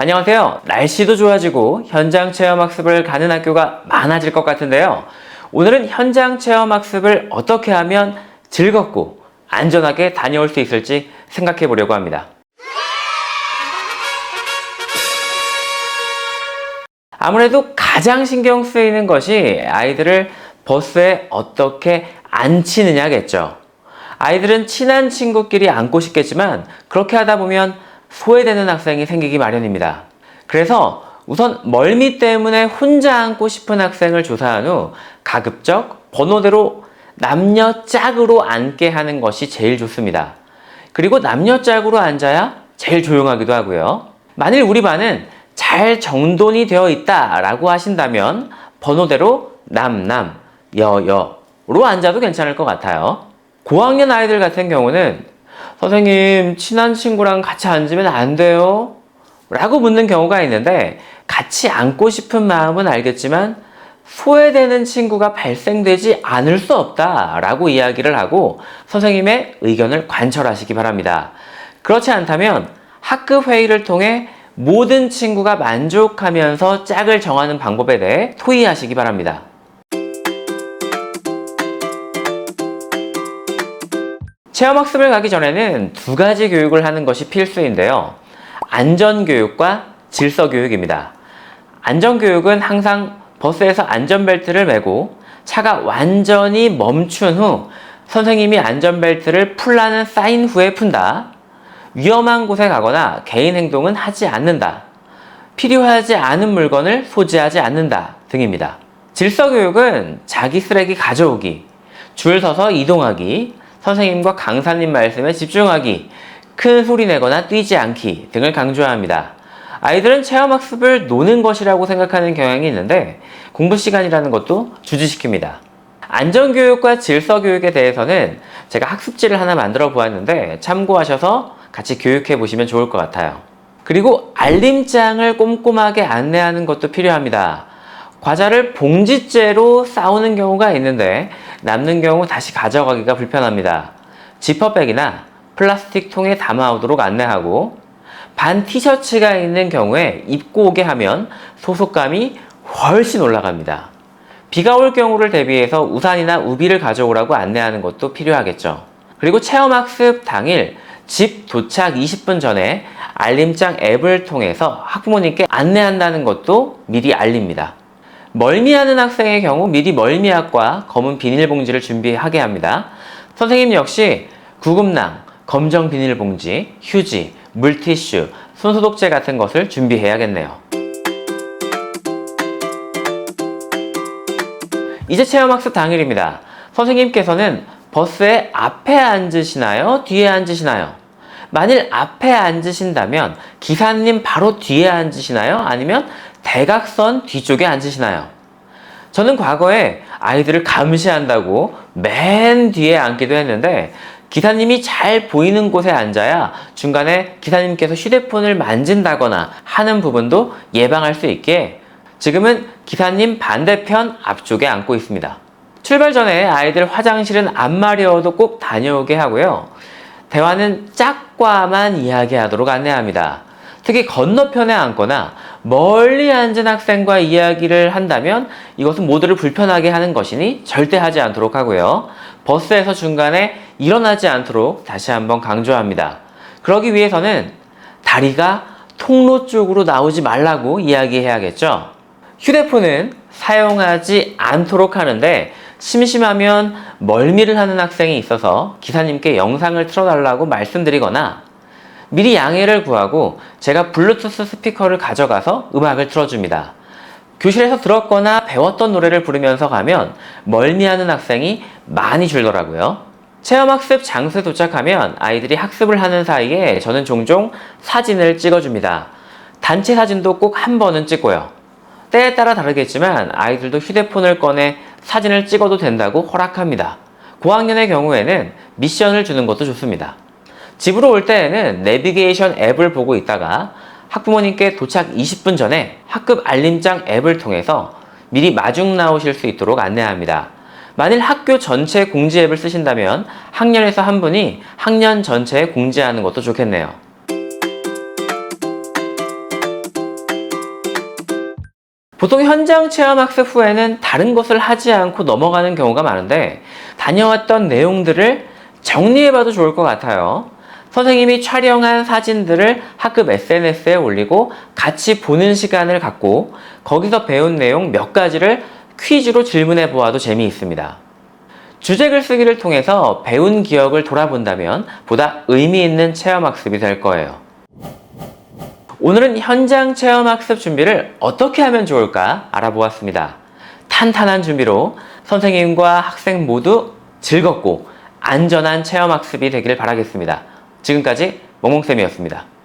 안녕하세요. 날씨도 좋아지고 현장 체험 학습을 가는 학교가 많아질 것 같은데요. 오늘은 현장 체험 학습을 어떻게 하면 즐겁고 안전하게 다녀올 수 있을지 생각해 보려고 합니다. 아무래도 가장 신경 쓰이는 것이 아이들을 버스에 어떻게 앉히느냐겠죠. 아이들은 친한 친구끼리 앉고 싶겠지만 그렇게 하다 보면 소외되는 학생이 생기기 마련입니다. 그래서 우선 멀미 때문에 혼자 앉고 싶은 학생을 조사한 후 가급적 번호대로 남녀 짝으로 앉게 하는 것이 제일 좋습니다. 그리고 남녀 짝으로 앉아야 제일 조용하기도 하고요. 만일 우리 반은 잘 정돈이 되어 있다라고 하신다면 번호대로 남남, 여여로 앉아도 괜찮을 것 같아요. 고학년 아이들 같은 경우는 선생님 친한 친구랑 같이 앉으면 안 돼요? 라고 묻는 경우가 있는데 같이 앉고 싶은 마음은 알겠지만 소외되는 친구가 발생되지 않을 수 없다 라고 이야기를 하고 선생님의 의견을 관철하시기 바랍니다. 그렇지 않다면 학급 회의를 통해 모든 친구가 만족하면서 짝을 정하는 방법에 대해 토의하시기 바랍니다. 체험학습을 가기 전에는 두 가지 교육을 하는 것이 필수인데요. 안전교육과 질서교육입니다. 안전교육은 항상 버스에서 안전벨트를 매고 차가 완전히 멈춘 후 선생님이 안전벨트를 풀라는 사인 후에 푼다. 위험한 곳에 가거나 개인 행동은 하지 않는다. 필요하지 않은 물건을 소지하지 않는다 등입니다. 질서교육은 자기 쓰레기 가져오기, 줄 서서 이동하기, 선생님과 강사님 말씀에 집중하기, 큰 소리 내거나 뛰지 않기 등을 강조합니다. 아이들은 체험학습을 노는 것이라고 생각하는 경향이 있는데 공부 시간이라는 것도 주지시킵니다. 안전교육과 질서교육에 대해서는 제가 학습지를 하나 만들어 보았는데 참고하셔서 같이 교육해 보시면 좋을 것 같아요. 그리고 알림장을 꼼꼼하게 안내하는 것도 필요합니다. 과자를 봉지째로 싸우는 경우가 있는데 남는 경우 다시 가져가기가 불편합니다. 지퍼백이나 플라스틱 통에 담아오도록 안내하고 반 티셔츠가 있는 경우에 입고 오게 하면 소속감이 훨씬 올라갑니다. 비가 올 경우를 대비해서 우산이나 우비를 가져오라고 안내하는 것도 필요하겠죠. 그리고 체험학습 당일 집 도착 20분 전에 알림장 앱을 통해서 학부모님께 안내한다는 것도 미리 알립니다. 멀미하는 학생의 경우 미리 멀미약과 검은 비닐봉지를 준비하게 합니다. 선생님 역시 구급낭, 검정 비닐봉지, 휴지, 물티슈, 손소독제 같은 것을 준비해야겠네요. 이제 체험학습 당일입니다. 선생님께서는 버스의 앞에 앉으시나요? 뒤에 앉으시나요? 만일 앞에 앉으신다면 기사님 바로 뒤에 앉으시나요? 아니면 대각선 뒤쪽에 앉으시나요? 저는 과거에 아이들을 감시한다고 맨 뒤에 앉기도 했는데 기사님이 잘 보이는 곳에 앉아야 중간에 기사님께서 휴대폰을 만진다거나 하는 부분도 예방할 수 있게 지금은 기사님 반대편 앞쪽에 앉고 있습니다. 출발 전에 아이들 화장실은 안 마려워도 꼭 다녀오게 하고요. 대화는 짝과만 이야기하도록 안내합니다. 특히 건너편에 앉거나 멀리 앉은 학생과 이야기를 한다면 이것은 모두를 불편하게 하는 것이니 절대 하지 않도록 하고요. 버스에서 중간에 일어나지 않도록 다시 한번 강조합니다. 그러기 위해서는 다리가 통로 쪽으로 나오지 말라고 이야기해야겠죠. 휴대폰은 사용하지 않도록 하는데 심심하면 멀미를 하는 학생이 있어서 기사님께 영상을 틀어달라고 말씀드리거나 미리 양해를 구하고 제가 블루투스 스피커를 가져가서 음악을 틀어줍니다. 교실에서 들었거나 배웠던 노래를 부르면서 가면 멀미하는 학생이 많이 줄더라고요. 체험학습 장소에 도착하면 아이들이 학습을 하는 사이에 저는 종종 사진을 찍어줍니다. 단체 사진도 꼭 한 번은 찍고요. 때에 따라 다르겠지만 아이들도 휴대폰을 꺼내 사진을 찍어도 된다고 허락합니다. 고학년의 경우에는 미션을 주는 것도 좋습니다. 집으로 올 때에는 내비게이션 앱을 보고 있다가 학부모님께 도착 20분 전에 학급 알림장 앱을 통해서 미리 마중 나오실 수 있도록 안내합니다. 만일 학교 전체 공지 앱을 쓰신다면 학년에서 한 분이 학년 전체에 공지하는 것도 좋겠네요. 보통 현장 체험 학습 후에는 다른 것을 하지 않고 넘어가는 경우가 많은데 다녀왔던 내용들을 정리해봐도 좋을 것 같아요. 선생님이 촬영한 사진들을 학급 SNS에 올리고 같이 보는 시간을 갖고 거기서 배운 내용 몇 가지를 퀴즈로 질문해 보아도 재미있습니다. 주제 글쓰기를 통해서 배운 기억을 돌아본다면 보다 의미 있는 체험 학습이 될 거예요. 오늘은 현장 체험 학습 준비를 어떻게 하면 좋을까 알아보았습니다. 탄탄한 준비로 선생님과 학생 모두 즐겁고 안전한 체험 학습이 되기를 바라겠습니다. 지금까지 멍멍쌤이었습니다.